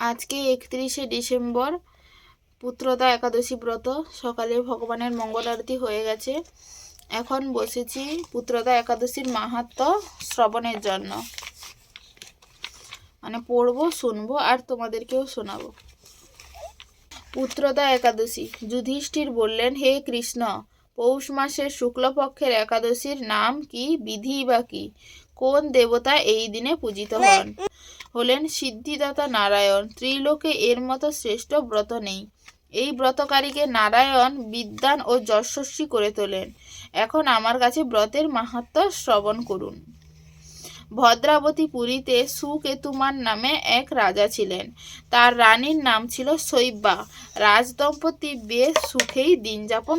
আজকে একত্রিশে ডিসেম্বর পুত্রদা একাদশী ব্রত। সকালে ভগবানের মঙ্গল আরতি হয়ে গেছে। এখন বসেছি পুত্রদা একাদশীর মাহাত্ম শ্রবণের জন্য। মানে পড়ব, শুনব আর তোমাদেরকেও শোনাবো। পুত্রদা একাদশী। যুধিষ্ঠির বললেন, হে কৃষ্ণ, পৌষ মাসের শুক্লপক্ষের একাদশীর নাম কি, বিধি বা কি? কোন দেবতা এই দিনে পূজিত হন? হলেন সিদ্ধিদাতা নারায়ণ। ত্রিলোকে এর মতো শ্রেষ্ঠ ব্রত নেই। এই ব্রতকারীকে নারায়ণ বিদ্যান ও যশস্বী করে তোলেন। এখন আমার কাছে ব্রতের মাহাত্ম্য শ্রবণ করুন। ভদ্রাবতী পুরীতে সুকেতুমান নামে এক রাজা ছিলেন। তার রানীর নাম ছিল শৈব্যা। রাজদম্পতি বেশ সুখেই দিন যাপন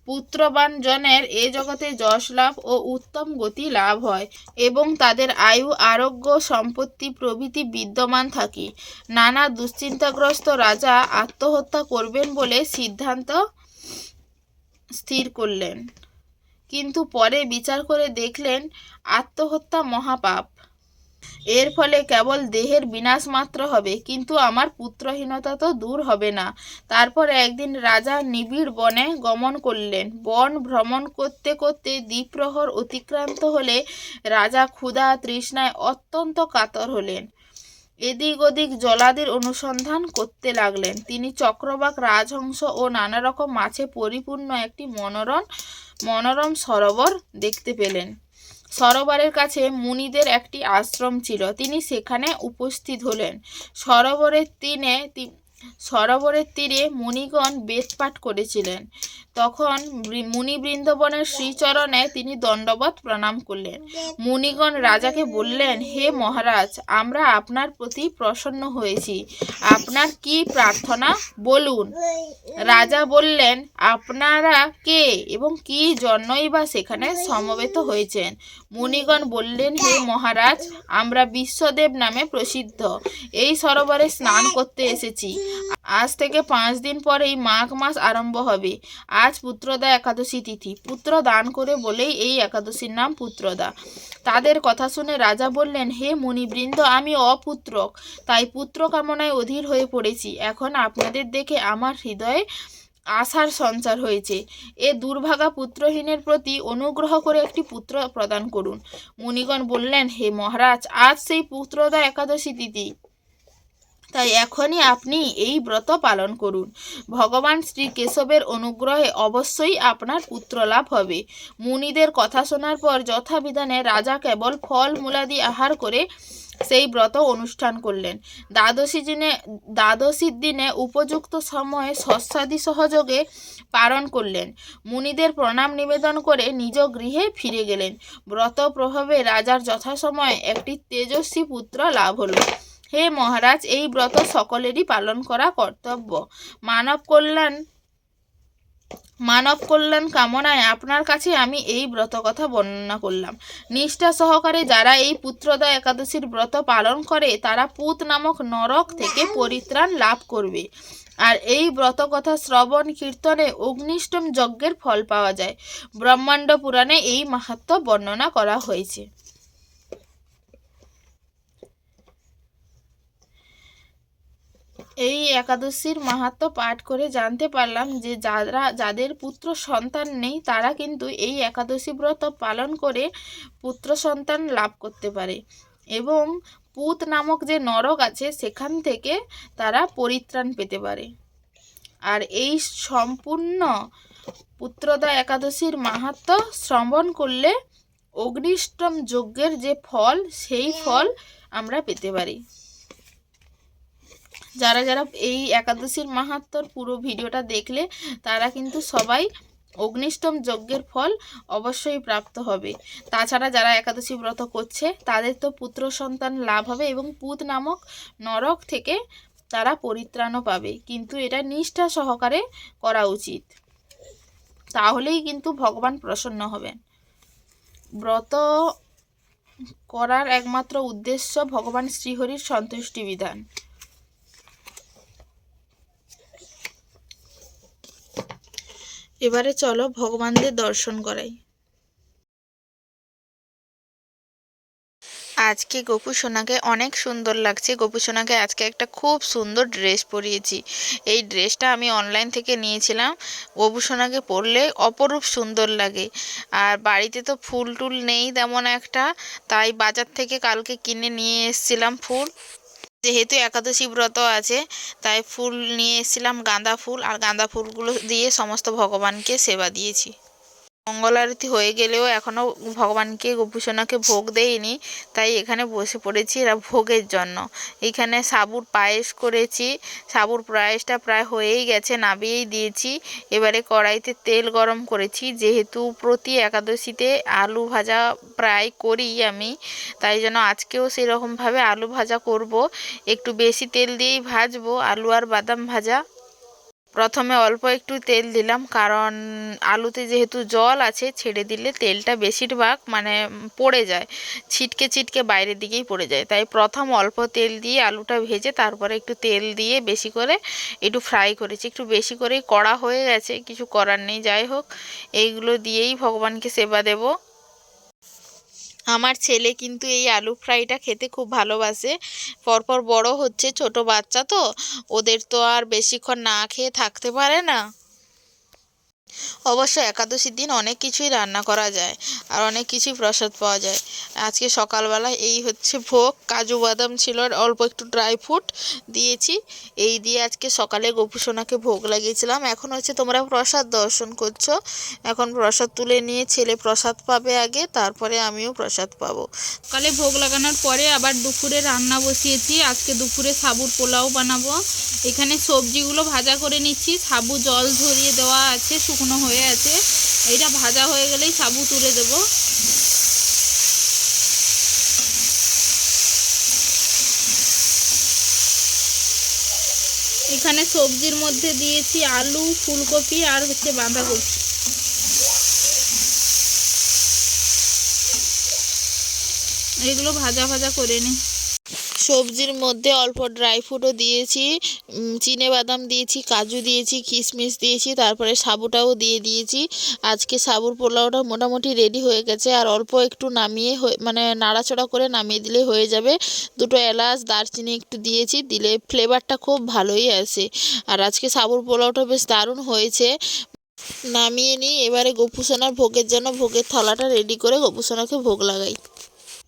পুত্রবান জনের এ জগতে যশ লাভ ও উত্তম গতি লাভ হয় এবং তাদের আয়ু, আরোগ্য, সম্পত্তি প্রভৃতি বিদ্যমান থাকে। নানা দুশ্চিন্তাগ্রস্ত রাজা আত্মহত্যা করবেন বলে সিদ্ধান্ত স্থির করলেন। কিন্তু পরে বিচার করে দেখলেন, আত্মহত্যা মহাপাপ। এর ফলে কেবল দেহের বিনাশ মাত্র হবে, কিন্তু আমার পুত্রহীনতা তো দূর হবে না। তারপর একদিন রাজা নিবিড় বনে গমন করলেন। বন ভ্রমণ করতে করতে দ্বীপ্রহর অতিক্রান্ত হলে রাজা ক্ষুধা তৃষ্ণায় অত্যন্ত কাতর হলেন। এদিক ওদিক জলাদির অনুসন্ধান করতে লাগলেন। তিনি চক্রবাক, রাজহংস ও নানা রকম মাছে পরিপূর্ণ একটি মনোরম মনোরম সরোবর দেখতে পেলেন। সরোবরের কাছে মুনিদের একটি আশ্রম ছিল। তিনি সেখানে উপস্থিত হলেন। সরোবরের তীরে সরোবরের তীরে মুনিগণ বেদপাঠ করেছিলেন। তখন মুনি বৃন্দবনের শ্রীচরণে তিনি দণ্ডবত প্রণাম করলেন। মুনিগণ রাজাকে বললেন, হে মহারাজ, আমরা আপনার প্রতি প্রসন্ন হয়েছি। আপনার কি প্রার্থনা? বলুন। রাজা বললেন, আপনারা কে এবং কি জন্যই বা সেখানে সমবেত হয়েছেন? মুনিগণ বললেন, হে মহারাজ, আমরা বিশ্বদেব নামে প্রসিদ্ধ। এই সরোবরে স্নান করতে এসেছি। আজ থেকে পাঁচ দিন পরেই মাঘ মাস আরম্ভ হবে। আজ পুত্রদা একাদশী তিথি। পুত্র দান করে বলেই এই একাদশীর নাম পুত্রদা। তাদের কথা শুনে রাজা বললেন, হে মুনিবৃন্দ, আমি অপুত্রক। তাই পুত্র কামনায় অধীর হয়ে পড়েছি। এখন আপনাদের দেখে আমার হৃদয়ে আশার সঞ্চার হয়েছে। এ দুর্ভাগা পুত্রহীনের প্রতি অনুগ্রহ করে একটি পুত্র প্রদান করুন। মুনিগণ বললেন, হে মহারাজ, আজ সেই পুত্রদা একাদশী তিথি। তাই এখনই আপনি এই ব্রত পালন করুন। ভগবান শ্রী কেশবের অনুগ্রহে অবশ্যই আপনার পুত্র লাভ হবে। মুনিদের কথা শোনার পর যথাবিধানে রাজা কেবল ফল মূলাদি আহার করে সেই ব্রত অনুষ্ঠান করলেন। দ্বাদশী দিনে, দ্বাদশীর দিনে উপযুক্ত সময়ে শস্যাদি সহযোগে পালন করলেন। মুনিদের প্রণাম নিবেদন করে নিজ গৃহে ফিরে গেলেন। ব্রত প্রভাবে রাজার যথাসময়ে একটি তেজস্বী পুত্র লাভ হলো। হে মহারাজ, এই ব্রত সকলেরই পালন করা কর্তব্য। মানব কল্যাণ মানব কল্যাণ কামনায় আপনার কাছে আমি এই ব্রত কথা বর্ণনা করলাম। নিষ্ঠা সহকারে যারা এই পুত্রদা একাদশীর ব্রত পালন করে, তারা পুত নামক নরক থেকে পরিত্রাণ লাভ করবে। আর এই ব্রত কথা শ্রবণ, কীর্তনে অগ্নিষ্টম যজ্ঞের ফল পাওয়া যায়। ব্রহ্মাণ্ড পুরাণে এই মাহাত্ম্য বর্ণনা করা হয়েছে। এই একাদশীর মাহাত্ম্য পাঠ করে জানতে পারলাম যে যারা যাদের পুত্র সন্তান নেই তারা কিন্তু এই একাদশী ব্রত পালন করে পুত্র সন্তান লাভ করতে পারে। এবং পুত নামক যে নরক আছে সেখান থেকে তারা পরিত্রাণ পেতে পারে। আর এই সম্পূর্ণ পুত্রদা একাদশীর মাহাত্ম্য শ্রবণ করলে অগ্নিষ্টম যজ্ঞের যে ফল সেই ফল আমরা পেতে পারি। যারা যারা এই একাদশীর মাহাত্ম্যর পুরো ভিডিওটা দেখলে, তারা কিন্তু সবাই অগ্নিষ্টম যজ্ঞের ফল অবশ্যই প্রাপ্ত হবে। তাছাড়া যারা একাদশী ব্রত করছে, তাদের তো পুত্র সন্তান লাভ হবে এবং পুত নামক নরক থেকে তারা পরিত্রাণও পাবে। কিন্তু এটা নিষ্ঠা সহকারে করা উচিত। তাহলেই কিন্তু ভগবান প্রসন্ন হবেন। ব্রত করার একমাত্র উদ্দেশ্য ভগবান শ্রীহরির সন্তুষ্টি বিধান। এবারে চলো ভগবানদের দর্শন করাই। আজকে গোপু সোনাকে অনেক সুন্দর লাগছে। গোপু সোনাকে আজকে একটা খুব সুন্দর ড্রেস পরিয়েছি। এই ড্রেসটা আমি অনলাইন থেকে নিয়েছিলাম। গোপু সোনাকে পরলে অপরূপ সুন্দর লাগে। আর বাড়িতে তো ফুল টুল নেই তেমন একটা। তাই বাজার থেকে কালকে কিনে নিয়ে এসেছিলাম ফুল। যেহেতু একাদশী ব্রত আছে, তাই ফুল নিয়ে এসেছিলাম গাঁদা ফুল, আর গাঁদা ফুলগুলো দিয়ে সমস্ত ভগবানকে সেবা দিয়েছি। মঙ্গল আরতি হয়ে গেলেও এখনও ভগবানকে, গোপুসোনাকে ভোগ দেইনি তাই এখানে বসে পড়েছি এরা ভোগের জন্য। এখানে সাবুর পায়েস করেছি। সাবুর পায়েসটা প্রায় হয়েই গেছে নাবিয়েই দিয়েছি। এবারে কড়াইতে তেল গরম করেছি। যেহেতু প্রতি একাদশীতে আলু ভাজা প্রায় করি আমি, তাই জন্য আজকেও সেরকমভাবে আলু ভাজা করব। একটু বেশি তেল দিয়েই ভাজবো। আলু আর বাদাম ভাজা প্রথমে অল্প একটু তেল দিলাম, কারণ আলুতে যেহেতু জল আছে, ছেড়ে দিলে তেলটা বেশিরভাগ মানে পড়ে যায়, ছিটকে ছিটকে বাইরের দিকেই পড়ে যায়। তাই প্রথম অল্প তেল দিয়ে আলুটা ভেজে তারপরে একটু তেল দিয়ে বেশি করে একটু ফ্রাই করেছি। একটু বেশি করেই কড়া হয়ে গেছে, কিছু করার নেই। যাই হোক, এইগুলো দিয়েই ভগবানকে সেবা দেবো। আমার ছেলে কিন্তু এই আলু ফ্রাইটা খেতে খুব ভালোবাসে। পরপর বড় হচ্ছে, ছোট বাচ্চা তো। ওদের তো আর বেশিক্ষণ না খেয়ে থাকতে পারে না। অবশ্য একাদশীর দিন অনেক কিছুই রান্না করা যায় আর অনেক কিছুই প্রসাদ পাওয়া যায়। আজকে সকালবেলা এই হচ্ছে ভোগ, কাজু বাদাম ছিল আর অল্প একটু ড্রাই ফ্রুট দিয়েছি। এই দিয়ে আজকে সকালে গোপুসোনাকে ভোগ লাগিয়েছিলাম। এখন হচ্ছে তোমরা প্রসাদ দর্শন করছ। এখন প্রসাদ তুলে নিয়ে ছেলে প্রসাদ পাবে আগে, তারপরে আমিও প্রসাদ পাবো। সকালে ভোগ লাগানোর পরে আবার দুপুরে রান্না বসিয়েছি। আজকে দুপুরে সাবুর পোলাও বানাবো। এখানে সবজিগুলো ভাজা করে নিচ্ছি। সাবু জল ঝরিয়ে দেওয়া আছে শুকনো হয়ে আছে। এটা ভাজা হয়ে গেলেই সাবু তুলে দেব। এখানে সবজির মধ্যে দিয়েছি আলু, ফুলকপি আর হচ্ছে বাঁধাকপি। এগুলো ভাজা ভাজা করে নিই সবজির মধ্যে অল্প ড্রাই ফ্রুটও দিয়েছি চিনে বাদাম দিয়েছি, কাজু দিয়েছি, কিশমিশ দিয়েছি, তারপরে সাবুটাও দিয়ে দিয়েছি। আজকে সাবুর পোলাওটা মোটামুটি রেডি হয়ে গেছে, আর অল্প একটু নামিয়ে মানে নাড়াচড়া করে নামিয়ে দিলে হয়ে যাবে। দুটো এলাচ, দারচিনি একটু দিয়েছি, দিলে ফ্লেভারটা খুব ভালোই আসে। আর আজকে সাবুর পোলাওটা বেশ দারুণ হয়েছে। নামিয়ে নিই এবারে গোপুসোনার ভোগের জন্য ভোগের থালাটা রেডি করে গোপুসোনাকে ভোগ লাগাই।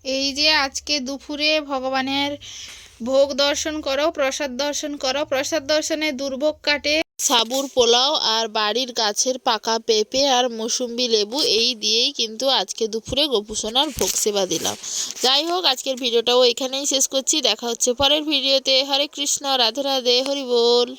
এই যে আজকে দুপুরে ভগবানের ভোগ দর্শন করো, প্রসাদ দর্শন করো। প্রসাদ দর্শনে দুর্ভোগ কাটে। সাবুর পোলাও আর বাড়ির গাছের পাকা পেঁপে আর মৌসুম্বি লেবু, এই দিয়েই কিন্তু আজকে দুপুরে গোপুসোনার ভোগ সেবা দিলাম। যাই হোক, আজকের ভিডিওটাও এখানেই শেষ করছি। দেখা হচ্ছে পরের ভিডিওতে। হরে কৃষ্ণ, রাধে রাধে, হরি বল।